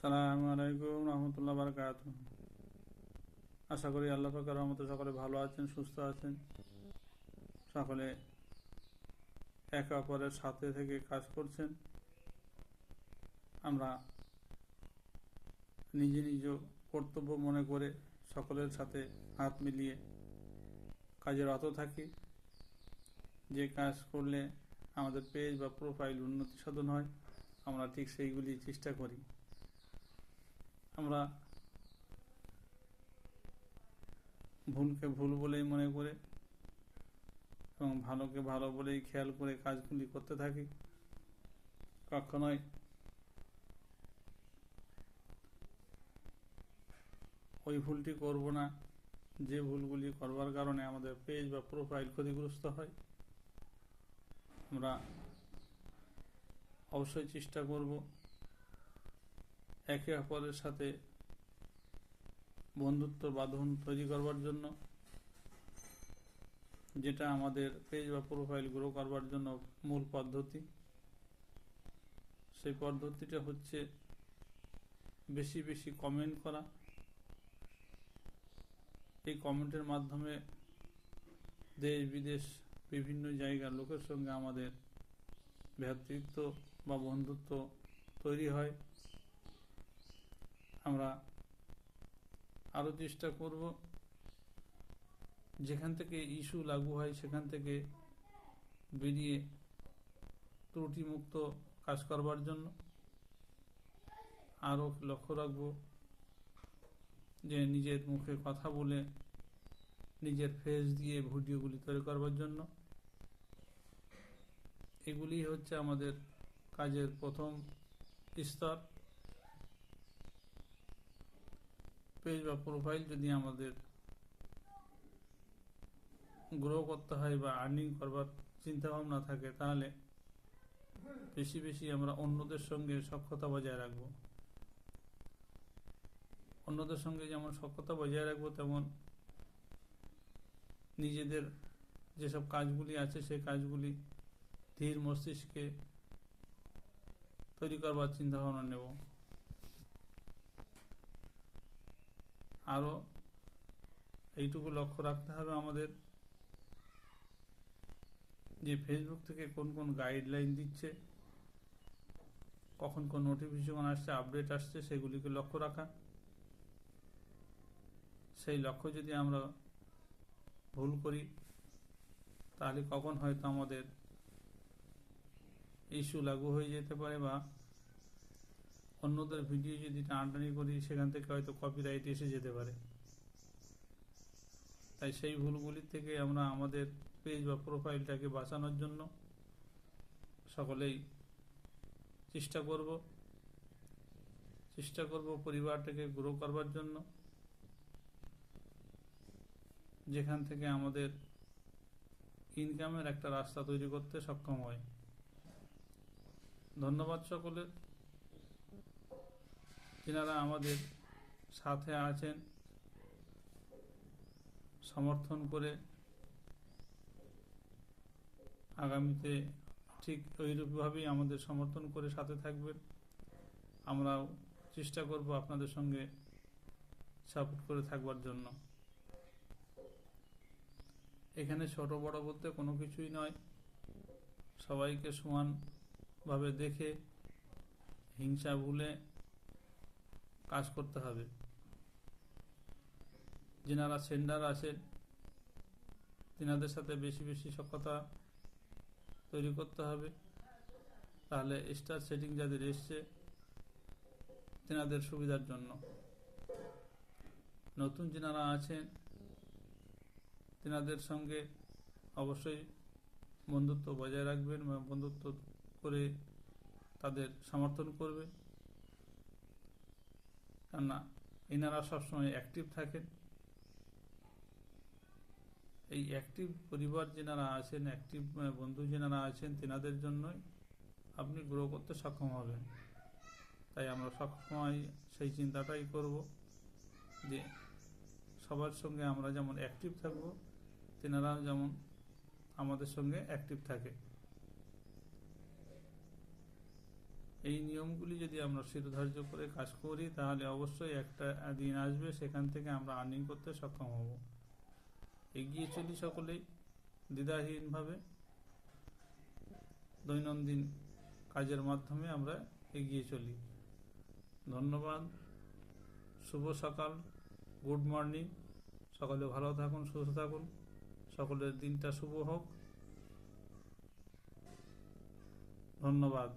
সালাম আলাইকুম রহমতুল্লাহ বারকাত আশা করি আল্লাহ পাকের রহমতে সকলে ভালো আছেন, সুস্থ আছেন। সকলে একে অপরের সাথে থেকে কাজ করছেন। আমরা নিজে নিজ কর্তব্য মনে করে সকলের সাথে হাত মিলিয়ে কাজে রত থাকি। যে কাজ করলে আমাদের পেজ বা প্রোফাইল উন্নতি সাধন হয়, আমরা ঠিক সেইগুলি চেষ্টা করি। আমরা ভুলকে ভুল বলেই মনে করে এবং ভালোকে ভালো বলেই খেয়াল করে কাজগুলি করতে থাকি। কখনোই ওই ভুলটি করব না। যে ভুলগুলি করবার কারণে আমাদের পেজ বা প্রোফাইল ক্ষতিগ্রস্ত হয়। আমরা অবশ্যই চেষ্টা করব একে অপরের সাথে বন্ধুত্ব বাঁধন তৈরি করবার জন্য, যেটা আমাদের পেজ বা প্রোফাইল গ্রো করবার জন্য মূল পদ্ধতি। সেই পদ্ধতিটা হচ্ছে বেশি বেশি কমেন্ট করা। এই কমেন্টের মাধ্যমে দেশ, বিদেশ, বিভিন্ন জায়গার লোকের সঙ্গে আমাদের ভ্রাতৃত্ব বা বন্ধুত্ব তৈরি হয়। আমরা আরও চেষ্টা করব যেখান থেকে ইস্যু লাগু হয়, সেখান থেকে বেরিয়ে ত্রুটিমুক্ত কাজ করবার জন্য আরও লক্ষ্য রাখব যে নিজের মুখে কথা বলে নিজের ফেস দিয়ে ভিডিওগুলি তৈরি করবার জন্য। এগুলি হচ্ছে আমাদের কাজের প্রথম স্তর। পেজ বা প্রোফাইল যদি আমাদের গ্রো করতে হয় বা আর্নিং করবার চিন্তা ভাবনা থাকে, তাহলে বেশি বেশি আমরা অন্যদের সঙ্গে সক্ষতা বজায় রাখব। অন্যদের সঙ্গে যেমন সক্ষতা বজায় রাখব, তেমন নিজেদের যেসব কাজগুলি আছে, সেই কাজগুলি ধীর মস্তিষ্কে তৈরি করবার চিন্তা ভাবনা নেব। আরও এইটুকু লক্ষ্য রাখতে হবে আমাদের যে ফেসবুক থেকে কোন কোন গাইডলাইন দিচ্ছে, কখন কোন নোটিফিকেশন আসছে আপডেট আসছে, সেগুলিকে লক্ষ্য রাখা। সেই লক্ষ্য যদি আমরা ভুল করি, তাহলে কখন হয়তো আমাদের ইস্যু লাগু হয়ে যেতে পারে বা অন্যদের ভিডিও যদি টানাটানি করি, সেখান থেকে হয়তো কপিরাইট এসে যেতে পারে। তাই সেই ভুলগুলি থেকে আমরা আমাদের পেজ বা প্রোফাইলটাকে বাঁচানোর জন্য সকলেই চেষ্টা করব। চেষ্টা করব পরিবারটাকে গ্রো করবার জন্য। যেখান থেকে আমাদের ইনকামের একটা রাস্তা তৈরি করতে সক্ষম হয়। ধন্যবাদ সকলের। যিনারা আমাদের সাথে আছেন। সমর্থন করে আগামীতে ঠিক ওইরূপভাবেই আমাদের সমর্থন করে সাথে থাকবেন। আমরাও চেষ্টা করব আপনাদের সঙ্গে সাপোর্ট করে থাকবার জন্য। এখানে ছোট বড় বলতে কোনো কিছুই নয়। সবাইকে সমানভাবে দেখে, হিংসা ভুলে কাজ করতে হবে। যেনারা সেন্ডার আছেন তেনাদের সাথে বেশি বেশি সক্ষতা তৈরি করতে হবে, তাহলে স্টার সেটিং যাদের এসছে, তেনাদের সুবিধার জন্য। নতুন যেনারা আছেন, তেনাদের সঙ্গে অবশ্যই বন্ধুত্ব বজায় রাখবেন বা বন্ধুত্ব করে তাদের সমর্থন করবেন। কেননা এনারা সবসময় অ্যাক্টিভ থাকেন। এই অ্যাক্টিভ পরিবার যেনারা আছেন অ্যাক্টিভ বন্ধু যেনারা আছেন, তেনাদের জন্যই আপনি গ্রো করতে সক্ষম হবেন। তাই আমরা সবসময় সেই চিন্তাটাই করব যে সবার সঙ্গে আমরা যেমন অ্যাক্টিভ থাকব তেনারা যেমন আমাদের সঙ্গে অ্যাক্টিভ থাকে। এই নিয়মগুলি যদি আমরা শিরোধার্য করে কাজ করি, তাহলে অবশ্যই একটা দিন আসবে সেখান থেকে আমরা আর্নিং করতে সক্ষম হব। এগিয়ে চলি সকলেই দ্বিধাহীনভাবে। দৈনন্দিন কাজের মাধ্যমে আমরা এগিয়ে চলি। ধন্যবাদ। শুভ সকাল। Good morning. সকলে ভালো থাকুন, সুস্থ থাকুন। সকলের দিনটা শুভ হোক। ধন্যবাদ।